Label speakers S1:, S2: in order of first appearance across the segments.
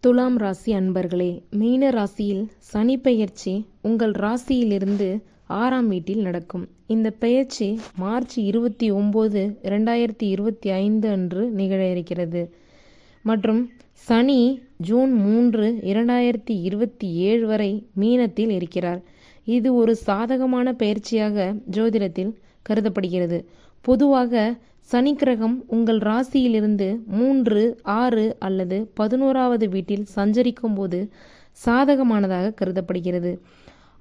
S1: துலாம் ராசி அன்பர்களே மீன ராசியில் சனி பெயர்ச்சி உங்கள் ராசியிலிருந்து ஆறாம் வீட்டில் நடக்கும். இந்த பெயர்ச்சி மார்ச் இருபத்தி ஒம்பது இரண்டாயிரத்தி இருபத்தி ஐந்து அன்று நிகழ இருக்கிறது. மற்றும் சனி ஜூன் மூன்று இரண்டாயிரத்தி இருபத்தி ஏழு வரை மீனத்தில் இருக்கிறார். இது ஒரு சாதகமான பயிற்சியாக ஜோதிடத்தில் கருதப்படுகிறது. பொதுவாக சனி கிரகம் உங்கள் ராசியிலிருந்து மூன்று ஆறு அல்லது பதினோராவது வீட்டில் சஞ்சரிக்கும் போது சாதகமானதாக கருதப்படுகிறது.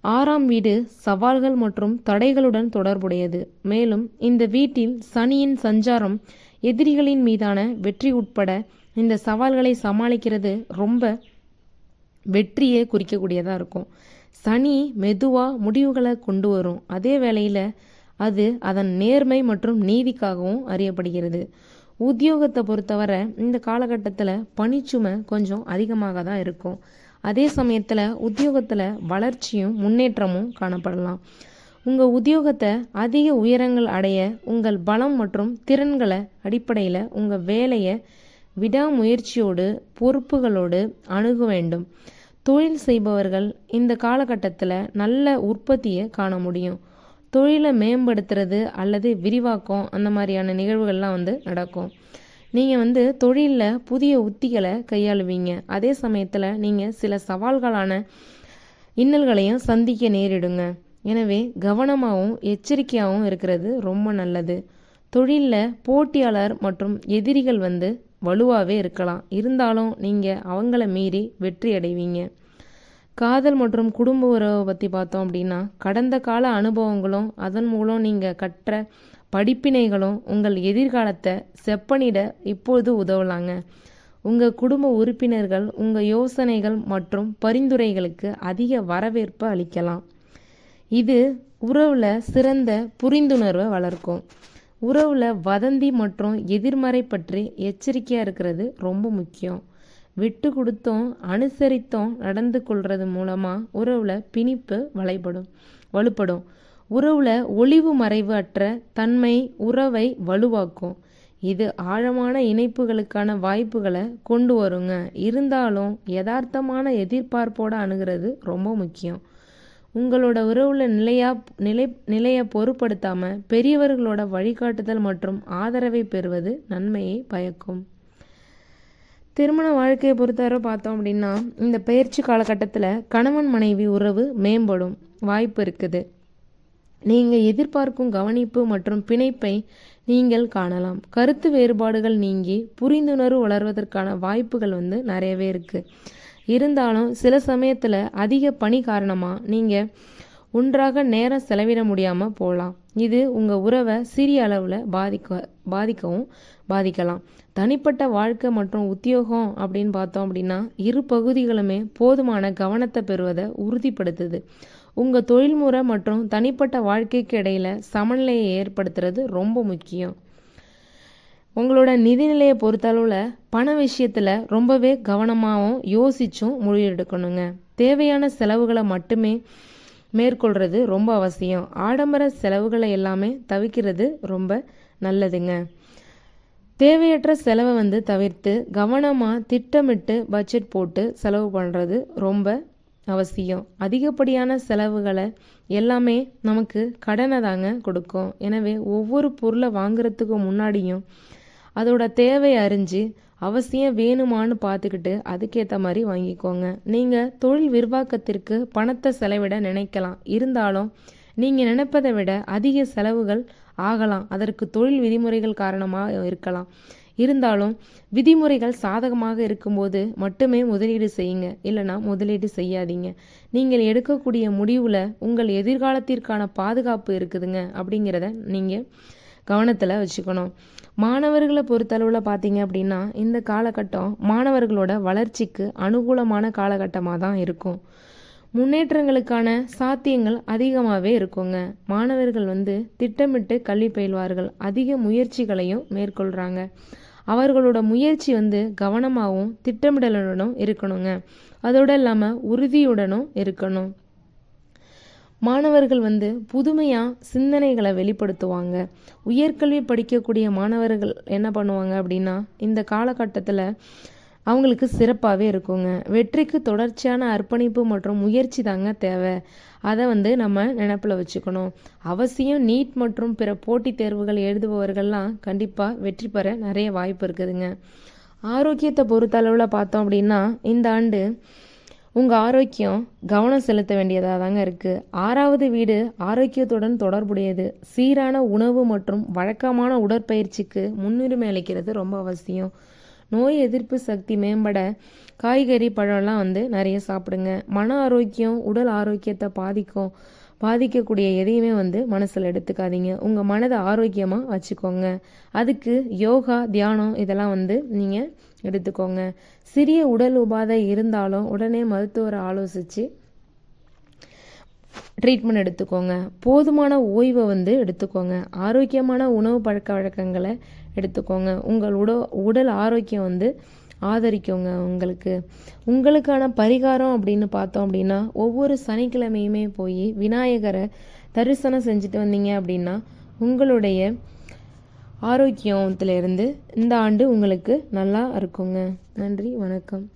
S1: ஆறாம் வீடு சவால்கள் மற்றும் தடைகளுடன் தொடர்புடையது. மேலும் இந்த வீட்டில் சனியின் சஞ்சாரம் எதிரிகளின் மீதான வெற்றி உட்பட இந்த சவால்களை சமாளிக்கிறது ரொம்ப வெற்றியை குறிக்கக்கூடியதாக இருக்கும். சனி மெதுவாக முடிவுகளை கொண்டு வரும். அதே வேளையில் அது அதன் நேர்மை மற்றும் நீதிக்காகவும் அறியப்படுகிறது. உத்தியோகத்தை பொறுத்தவரை இந்த காலகட்டத்தில் பணிச்சுமை கொஞ்சம் அதிகமாக தான் இருக்கும். அதே சமயத்தில் உத்தியோகத்தில் வளர்ச்சியும் முன்னேற்றமும் காணப்படலாம். உங்கள் உத்தியோகத்தை அதிக உயரங்கள் அடைய உங்கள் பலம் மற்றும் திறன்களை அடிப்படையில் உங்கள் வேலையை விடாமுயற்சியோடு பொறுப்புகளோடு அணுக வேண்டும். தொழில் செய்பவர்கள் இந்த காலகட்டத்தில் நல்ல உற்பத்தியை காண முடியும். தொழிலை மேம்படுத்துறது அல்லது விரிவாக்கம் அந்த மாதிரியான நிகழ்வுகள்லாம் வந்து நடக்கும். நீங்கள் வந்து தொழிலில் புதிய உத்திகளை கையாளுவீங்க. அதே சமயத்தில் நீங்கள் சில சவால்களான இன்னல்களையும் சந்திக்க நேரிடுங்க. எனவே கவனமாகவும் எச்சரிக்கையாகவும் இருக்கிறது ரொம்ப நல்லது. தொழிலில் போட்டியாளர் மற்றும் எதிரிகள் வந்து வலுவாகவே இருக்கலாம். இருந்தாலும் நீங்கள் அவங்கள மீறி வெற்றி அடைவீங்க. காதல் மற்றும் குடும்ப உறவை பற்றி பார்த்தோம் அப்படின்னா கடந்த கால அனுபவங்களும் அதன் மூலம் நீங்கள் கற்ற படிப்பினைகளும் உங்கள் எதிர்காலத்தை செப்பனிட இப்பொழுது உதவலாங்க. உங்கள் குடும்ப உறுப்பினர்கள் உங்கள் யோசனைகள் மற்றும் பரிந்துரைகளுக்கு அதிக வரவேற்பு அளிக்கலாம். இது உறவில் சிறந்த புரிந்துணர்வை வளர்க்கும். உறவில் வதந்தி மற்றும் எதிர்மறை பற்றி எச்சரிக்கையாக இருக்கிறது ரொம்ப முக்கியம். விட்டு கொடுத்தும் அனுசரித்தும் நடந்து கொள்வது மூலமாக உறவில் பிணிப்பு வளைபடும் வலுப்படும். உறவில் ஒளிவு மறைவு அற்ற தன்மை உறவை வலுவாக்கும். இது ஆழமான இணைப்புகளுக்கான வாய்ப்புகளை கொண்டு வருங்க. இருந்தாலும் யதார்த்தமான எதிர்பார்ப்போடு அணுகிறது ரொம்ப முக்கியம். உங்களோட உறவுல நிலையா நிலை நிலையை பொருட்படுத்தாமல் பெரியவர்களோட வழிகாட்டுதல் மற்றும் ஆதரவை பெறுவது நன்மையை பயக்கும். திருமண வாழ்க்கையை பொறுத்தவரை பார்த்தோம் அப்படின்னா இந்த பயிற்சி காலகட்டத்தில் கணவன் மனைவி உறவு மேம்படும் வாய்ப்பு இருக்குது. நீங்கள் எதிர்பார்க்கும் கவனிப்பு மற்றும் பிணைப்பை நீங்கள் காணலாம். கருத்து வேறுபாடுகள் நீங்கி புரிந்துணர்வு வளர்வதற்கான வாய்ப்புகள் வந்து நிறையவே இருக்குது இருந்தாலும் சில சமயத்தில் அதிக பணி காரணமாக நீங்கள் ஒன்றாக நேரம் செலவிட முடியாமல் போகலாம் இது உங்கள் உறவை சிறிய அளவில் பாதிக்க பாதிக்கவும் பாதிக்கலாம். தனிப்பட்ட வாழ்க்கை மற்றும் உத்தியோகம் அப்படின்னு பார்த்தோம் அப்படின்னா இரு பகுதிகளுமே போதுமான கவனத்தை பெறுவதை உறுதிப்படுத்துது. உங்கள் தொழில்முறை மற்றும் தனிப்பட்ட வாழ்க்கைக்கு இடையில் சமநிலையை ஏற்படுத்துறது ரொம்ப முக்கியம். உங்களோட நிதிநிலையை பொறுத்தளவில் பண விஷயத்தில் ரொம்பவே கவனமாகவும் யோசிச்சும் முடிவெடுக்கணுங்க. தேவையான செலவுகளை மட்டுமே மேற்கொள்கிறது ரொம்ப அவசியம். ஆடம்பர செலவுகளை எல்லாமே தவிர்க்கிறது ரொம்ப நல்லதுங்க. தேவையற்ற செலவை வந்து தவிர்த்து கவனமாக திட்டமிட்டு பட்ஜெட் போட்டு செலவு பண்ணுறது ரொம்ப அவசியம். அதிகப்படியான செலவுகளை எல்லாமே நமக்கு கடனை தாங்க கொடுக்கும். எனவே ஒவ்வொரு பொருளை வாங்குறதுக்கு முன்னாடியும் அதோட தேவை அறிஞ்சு அவசியம் வேணுமான்னு பார்த்துக்கிட்டு அதுக்கேற்ற மாதிரி வாங்கிக்கோங்க. நீங்கள் தொழில் விரிவாக்கத்திற்கு பணத்தை செலவிட நினைக்கலாம். இருந்தாலும் நீங்கள் நினைப்பதை விட அதிக செலவுகள் ஆகலாம். அதற்கு தொழில் விதிமுறைகள் காரணமாக இருக்கலாம். இருந்தாலும் விதிமுறைகள் சாதகமாக இருக்கும்போது மட்டுமே முதலீடு செய்யுங்க. இல்லைனா முதலீடு செய்யாதீங்க. நீங்கள் எடுக்கக்கூடிய முடிவில் உங்கள் எதிர்காலத்திற்கான பாதுகாப்பு இருக்குதுங்க அப்படிங்கிறத நீங்கள் கவனத்தில் வச்சுக்கணும். மாணவர்களை பொறுத்தளவில் பார்த்தீங்க அப்படின்னா இந்த காலகட்டம் மாணவர்களோட வளர்ச்சிக்கு அனுகூலமான காலகட்டமாக தான் இருக்கும். முன்னேற்றங்களுக்கான சாத்தியங்கள் அதிகமாகவே இருக்குங்க. மாணவர்கள் வந்து திட்டமிட்டு கல்வி பயில்வார்கள். அதிக முயற்சிகளையும் மேற்கொள்கிறாங்க அவர்களோட முயற்சி வந்து கவனமாகவும் திட்டமிடலுடனும் இருக்கணுங்க. அதோடு இல்லாமல் உறுதியுடனும் இருக்கணும். மாணவர்கள் வந்து புதுமையாக சிந்தனைகளை வெளிப்படுத்துவாங்க. உயர்கல்வி படிக்கக்கூடிய மாணவர்கள் என்ன பண்ணுவாங்க அப்படின்னா இந்த காலகட்டத்தில் அவங்களுக்கு சிறப்பாகவே இருக்குங்க. வெற்றிக்கு தொடர்ச்சியான அர்ப்பணிப்பு மற்றும் முயற்சி தாங்க தேவை. அதை வந்து நம்ம நினப்பில் வச்சுக்கணும். அவசியம் நீட் மற்றும் பிற போட்டித் தேர்வுகள் எழுதுபவர்கள்லாம் கண்டிப்பாக வெற்றி பெற நிறைய வாய்ப்பு இருக்குதுங்க. ஆரோக்கியத்தை பொறுத்தளவில் பார்த்தோம் அப்படின்னா இந்த ஆண்டு உங்கள் ஆரோக்கியம் கவனம் செலுத்த வேண்டியதாக தாங்க இருக்குது ஆறாவது வீடு ஆரோக்கியத்துடன் தொடர்புடையது. சீரான உணவு மற்றும் வழக்கமான உடற்பயிற்சிக்கு முன்னுரிமை அளிக்கிறது ரொம்ப அவசியம். நோய் எதிர்ப்பு சக்தி மேம்பட காய்கறி பழம்லாம் வந்து நிறைய சாப்பிடுங்க. மன ஆரோக்கியம் உடல் ஆரோக்கியத்தை பாதிக்கும். பாதிக்கக்கூடிய எதையுமே வந்து மனசில் எடுத்துக்காதீங்க. உங்கள் மனதை ஆரோக்கியமாக வச்சுக்கோங்க. அதுக்கு யோகா தியானம் இதெல்லாம் வந்து நீங்கள் எடுத்துக்கோங்க. சிறிய உடல் உபாதை இருந்தாலும் உடனே மருத்துவரை ஆலோசித்து ட்ரீட்மெண்ட் எடுத்துக்கோங்க. போதுமான ஓய்வை வந்து எடுத்துக்கோங்க. ஆரோக்கியமான உணவு பழக்க வழக்கங்களை எடுத்துக்கோங்க. உங்கள் உட உடல் ஆரோக்கியம் வந்து ஆதரிக்கோங்க உங்களுக்கு. உங்களுக்கான பரிகாரம் அப்படின்னு பார்த்தோம் அப்படின்னா ஒவ்வொரு சனிக்கிழமையுமே போய் விநாயகரை தரிசனம் செஞ்சுட்டு வந்தீங்க அப்படின்னா உங்களுடைய ஆரோக்கியத்திலிருந்து இந்த ஆண்டு உங்களுக்கு நல்லா இருக்குங்க. நன்றி வணக்கம்.